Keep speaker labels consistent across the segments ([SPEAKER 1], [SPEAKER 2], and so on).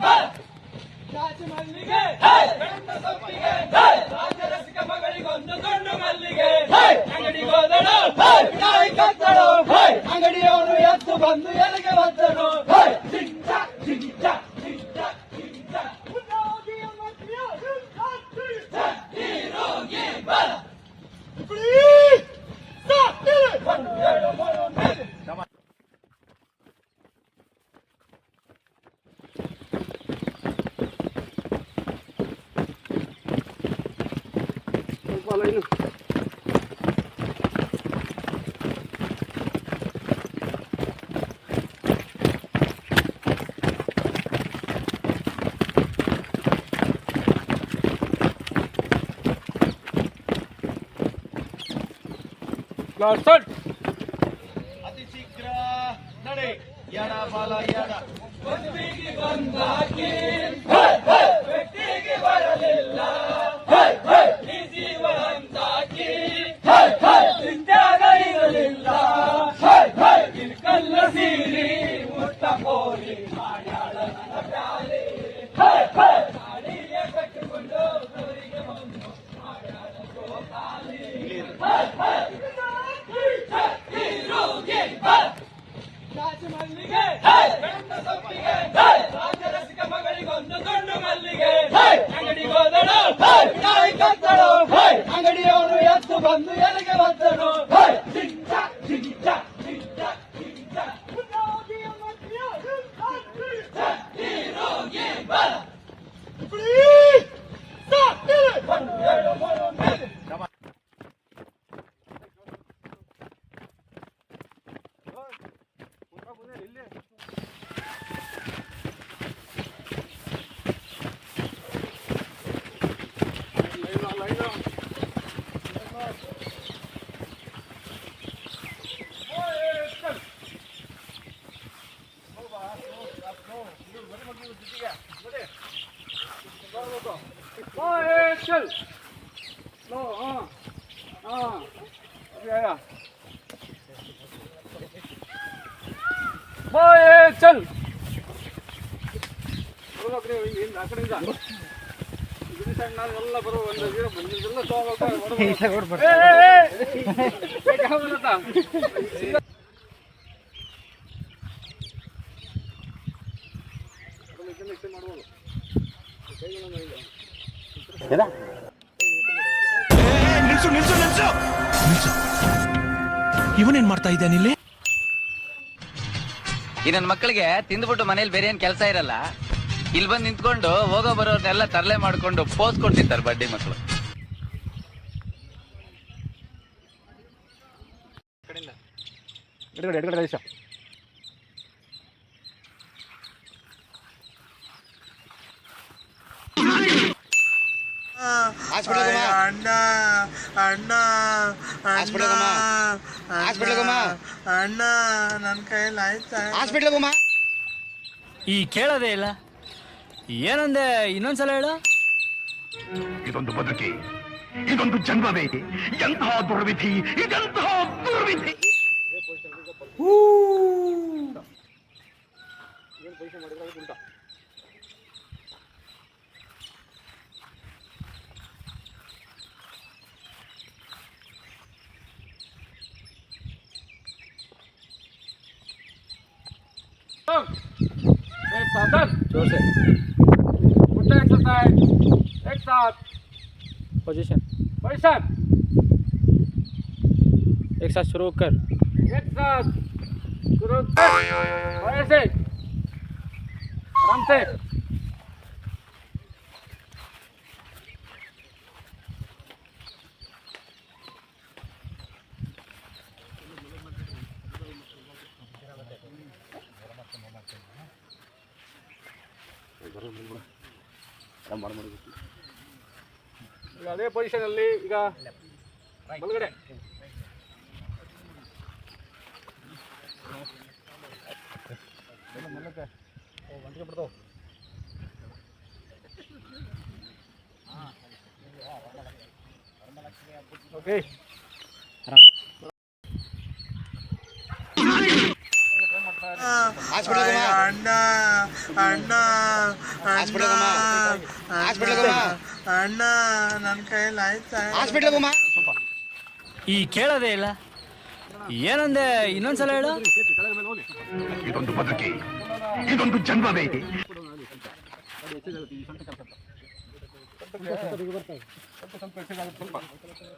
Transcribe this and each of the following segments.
[SPEAKER 1] Hip! તો લઈને Larsen! வந்து
[SPEAKER 2] ನಿಲ್ಸು ನಿಲ್ಸು ಇವನೇನ್ ಮಾಡ್ತಾ ಇದ್ದಾನೆ ಇಲ್ಲಿ
[SPEAKER 3] ಈ ನನ್ನ ಮಕ್ಕಳಿಗೆ ತಿಂದ್ಬಿಟ್ಟು ಮನೇಲಿ ಬೇರೆ ಏನ್ ಕೆಲಸ ಇರಲ್ಲ. ಇಲ್ಲಿ ಬಂದು ನಿಂತ್ಕೊಂಡು ಹೋಗೋ ಬರೋರ್ನೆಲ್ಲ ತರಲೆ ಮಾಡ್ಕೊಂಡು ಪೋಸ್ ಕೊಡ್ತಿರ್ತಾರೆ ಬಡ್ಡಿ ಮಕ್ಕಳು
[SPEAKER 1] ಎಡಗಡೆ ಎಡಗಡೆ ದೇಶ
[SPEAKER 4] ಅಣ್ಣ ಅಣ್ಣ ಅಣ್ಣ ನನ್ನ ಕೈಯಲ್ಲಿ
[SPEAKER 5] ಈ ಕೇಳೋದೇ ಇಲ್ಲ. ಏನಂದೆ ಇನ್ನೊಂದ್ಸಲ ಹೇಳು.
[SPEAKER 2] ಇದೊಂದು ಬದುಕಿ ಇದೊಂದು ಜನ್ಮವೇ ಎಂತಹ ದುರ್ವಿಧಿ ಇದೆಂತಹ ದುರ್ವಿಧಿ.
[SPEAKER 1] ज़ोर से उल्टा एक्सरसाइज एक साथ पोजीशन पोजीशन एक साथ शुरू कर। एक साथ। ಗುರು ಸಾಹೇಬ್ ರಾಮ್ ಸಾಹೇಬ್ ಅದೇ ಪೊಸಿಷನಲ್ಲಿ ಈಗ ಬಲಗಡೆ. ಅದೇ ಮನಕ್ಕೆ ಈಗ ಬಲಗಡೆ ಓಕೆ
[SPEAKER 4] ಅಣ್ಣ ಅಣ್ಣ ಅಣ್ಣ ಅಣ್ಣ ನನ್ನ ಕೈಯಲ್ಲಿ ಆಯ್ತಾ
[SPEAKER 5] ಈ ಕೇಳೋದೇ ಇಲ್ಲ. ಏನಂದೆ ಇನ್ನೊಂದ್ಸಲ ಹೇಳು?
[SPEAKER 2] ಇದೊಂದು ಬದುಕಿ ಇದೊಂದು ಜನ್ಮವೇ.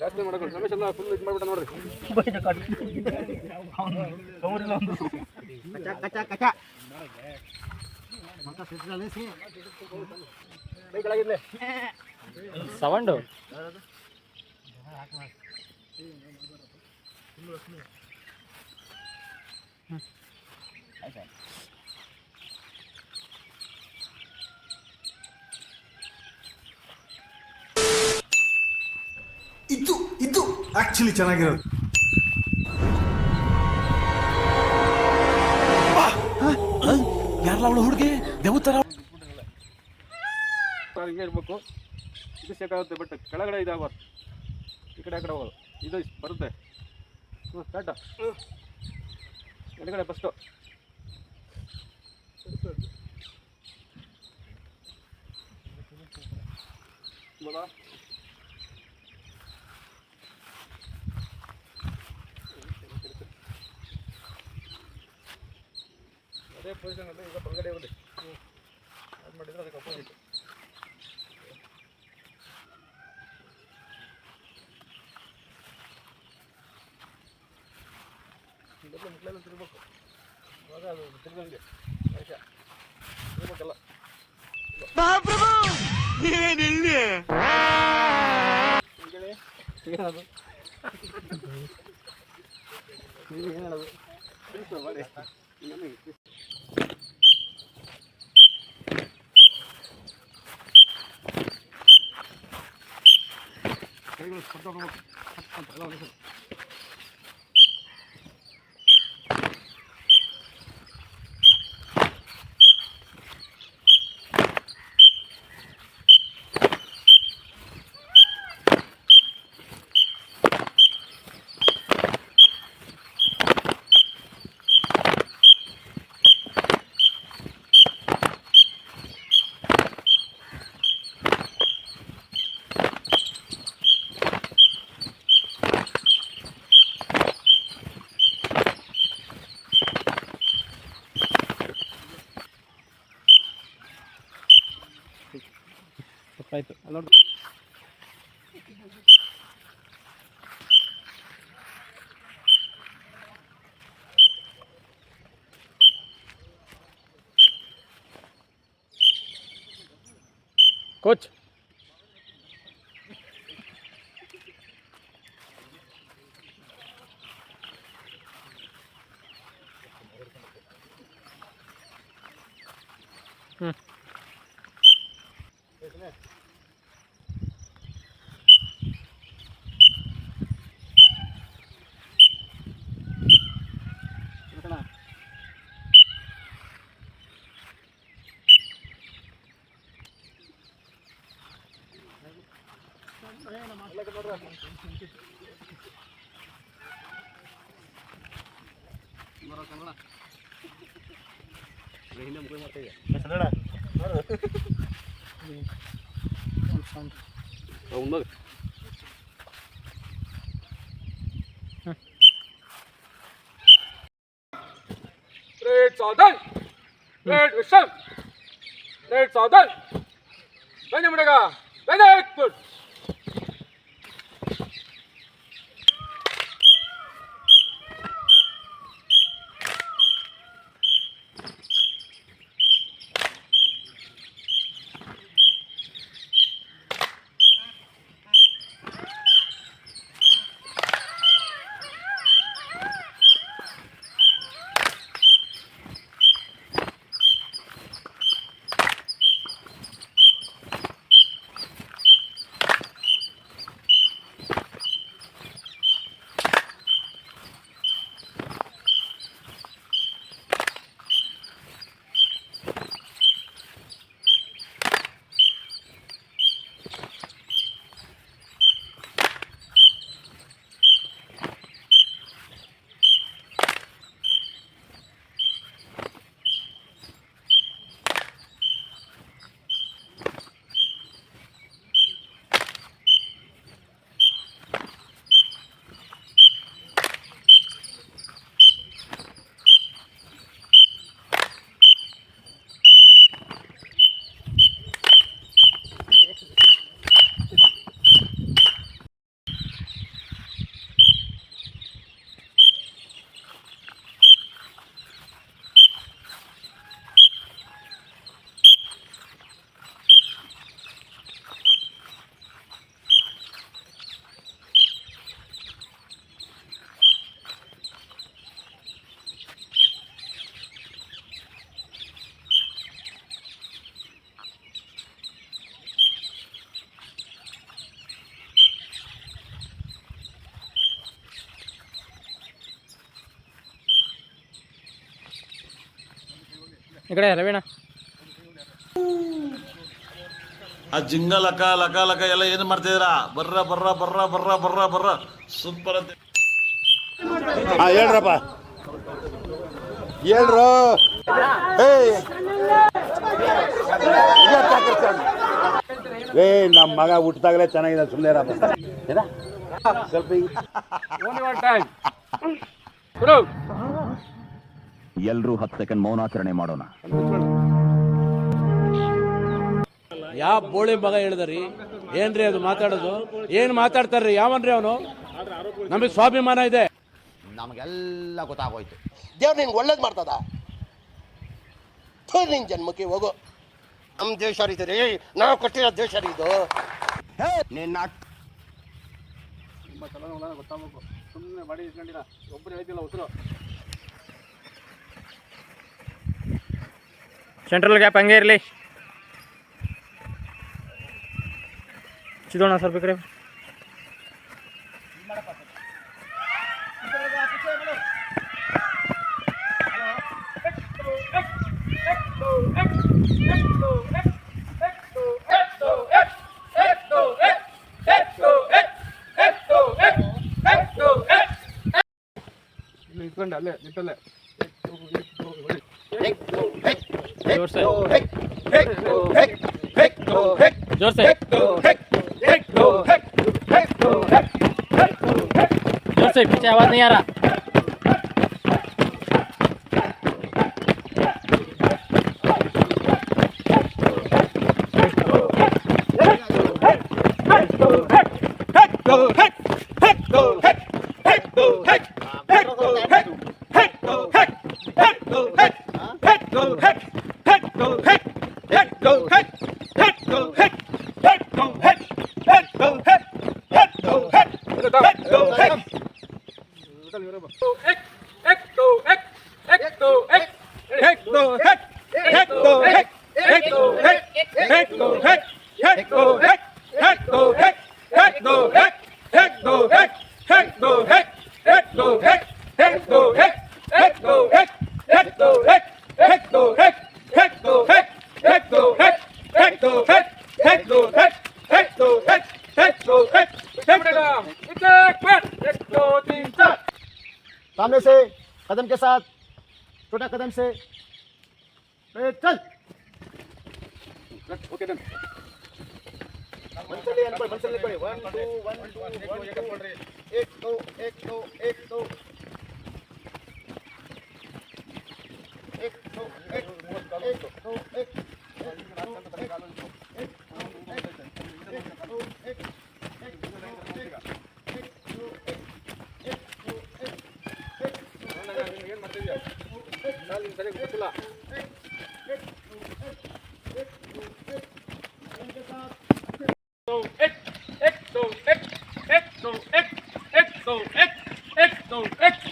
[SPEAKER 1] ಜಾಸ್ತಿ ಮಾಡ್ಕೊಂಡು ಫುಲ್ ಇದು
[SPEAKER 6] ಇದು ಆಕ್ಚುಲಿ ಚೆನ್ನಾಗಿರೋದು. ಯಾರಲ್ಲ ಅವಳು ಹುಡುಗಿ? ದೇವತರ
[SPEAKER 1] ಹಿಂಗೆ ಇರಬೇಕು ಇದು ಸಾಕಾಗುತ್ತೆ ಬಟ್ ಕೆಳಗಡೆ ಇದಾಗಬಾರ್ದು ಈ ಕಡೆ ಆ ಕಡೆ ಹೋಗೋದು. ಇದು ಬರುತ್ತೆ. ಹ್ಞೂ ಸ್ಟಾರ್ಟ ಎಡಗಡೆ ಫಸ್ಟು ಅದೇ ಪೊಸಿಷನಲ್ಲಿ ಈಗ ಬಲಗಡೆ ಹೋಗಿ ಅದು ಮಾಡಿದ್ರೆ ಅದಕ್ಕೆ ಅಪೋಸಿಟ್ ಮೊದಲು ಮುಟ್ಲೆಲ್ಲ ತಿರ್ಬೇಕು ಆವಾಗ ಅದು ತಿರ್ಗಂಗೆ ಆಯ್ತಾ ತಿರ್ಬೇಕಲ್ಲ ಹೀಗೇನೆ ಏನದು ಏನದು ತಿಳಿಸು ಮಾಡಿ ನನಗೆ ಕೈಗಳು कुछ ಬರೋ ಕನ್ನಡ. ಇದು ಹಿಂದೆ ಮುಗುಳು ಮಾಡ್ತಾ ಇದೆ. ಅವ್ನು ಹೋಗು. Great Southern! Great Western! ಈ ಕಡೆ ರವೀಣ.
[SPEAKER 4] ಆ ಜಿಂಗ ಲಕ ಲಕ ಲಕ ಎಲ್ಲ ಏನು ಮಾಡ್ತಿದ್ದೀರಾ? ಬರ್ರ ಬರ್ರ ಬರ್ರ ಬರ್ರ ಬರ್ರ ಬರ್ರ. ಸೂಪರ್ ಅಂತ.
[SPEAKER 7] ಹೇಳ್ರಪ್ಪ. ಹೇಳ್ರು. ಏಯ್. ಏ ನಮ್ಮ ಮಗ ಹುಟ್ಟಿದಾಗಲೇ ಚೆನ್ನಾಗಿದೆ ಸುಮ್ಮನೆ ಏನಾ? ಸ್ವಲ್ಪ ಎಲ್ರೂ ಹತ್ತು ಸೆಕೆಂಡ್ ಮೌನಾಚರಣೆ ಮಾಡೋಣ.
[SPEAKER 8] ಯಾವ ಬೋಳಿ ಮಗ ಹೇಳಿದ್ರಿ? ಏನ್ರಿ ಅದು ಮಾತಾಡೋದು? ಏನ್ ಮಾತಾಡ್ತಾರ್ರಿ? ಯಾವನ್ರಿ ಅವನು? ನಮಗೆ ಸ್ವಾಭಿಮಾನ ಇದೆ.
[SPEAKER 9] ನಮಗೆಲ್ಲ ಗೊತ್ತಾಗೋಯ್ತು. ದೇವ್ರು ನಿಂಗೆ ಒಳ್ಳೇದು ಮಾಡ್ತದ? ನಿನ್ ಜನ್ಮಕ್ಕೆ ಹೋಗು. ನಮ್ ದೇಶ ರೀತಿ ರೀ ನಾವು ಕೊಟ್ಟಿರೋ ದೇಶ ರೀ ಇದು ನಿನ್ನ
[SPEAKER 1] ನಿಮ್ಮ ಗೊತ್ತಾಗಬೇಕು. ಸುಮ್ಮನೆ ಮಾಡಿ ಇಟ್ಕೊಂಡಿಲ್ಲ ಒಬ್ಬರು ಹೇಳ್ತಿಲ್ಲ ಉಸಿರು. ಸೆಂಟ್ರಲ್ ಗ್ಯಾಪ್ ಹಂಗೆ ಇರಲಿ. ಚಿದೋಣ ಸರ್ ಇಲ್ಲಿ ಇಟ್ಕೊಂಡು ಅಲ್ಲೇ ನಿಂತಲ್ಲೇ ज़ोर से। ज़ोर से पीछे आवाज़ नहीं आ रहा। Oh, heck.
[SPEAKER 9] सामने से कदम के साथ छोटा कदम से चल ओके डन एक वन एक चलिए एक टू एक टू एक टू एक दो एक दो एक दो एक दो एक
[SPEAKER 1] दो एक दो एक दो एक दो एक दो एक दो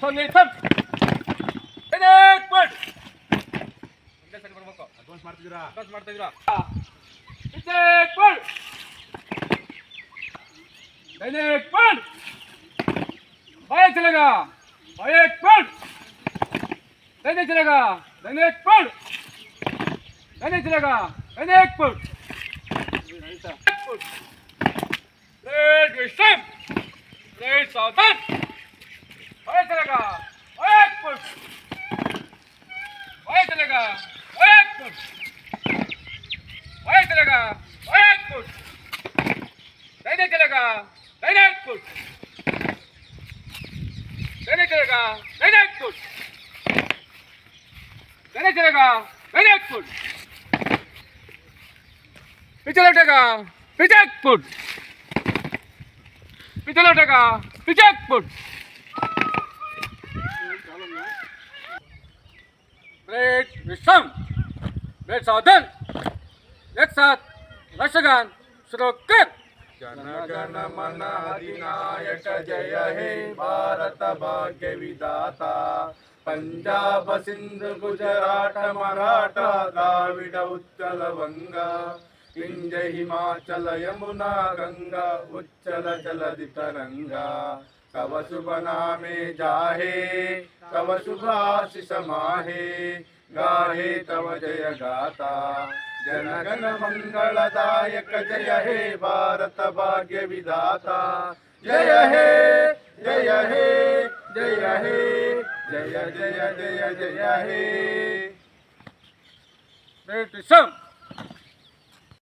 [SPEAKER 1] Sonne 5 Ben etilega. Ben ekbol. Ben etilega. Ben ekbol. Red Grishem. Red Satan. Ben etilega. Ekbol. Ben etilega. Ekbol. Ben etilega. Ekbol. Ben etilega. Ben ekbol. Ben etilega. Ben ekbol. चले चलेगा विजय फुट। पीछे लौटेगा विजय foot. पीछे लौटेगा विजय foot. Break, विश्राम। Break साधन। एक साथ, रक्षगान शुरू कर
[SPEAKER 4] गण गण मन, अधिनायक, जय हे, भारत भाग्य विदाता पंजाब सिंध गुजरात मराठा द्राविड उच्चल वंगा इंज हिमाचल यमुना गंगा उच्चल जलधि तरंगा कव शुभ नामे जाहे कव शुभ आशिष माहे गाहे तव जय गाता जनगण मंगलदायक जय हे भारत भाग्य विधाता जय हे जय हे जय हे જય જય જય જય હે બ્રિટિશમ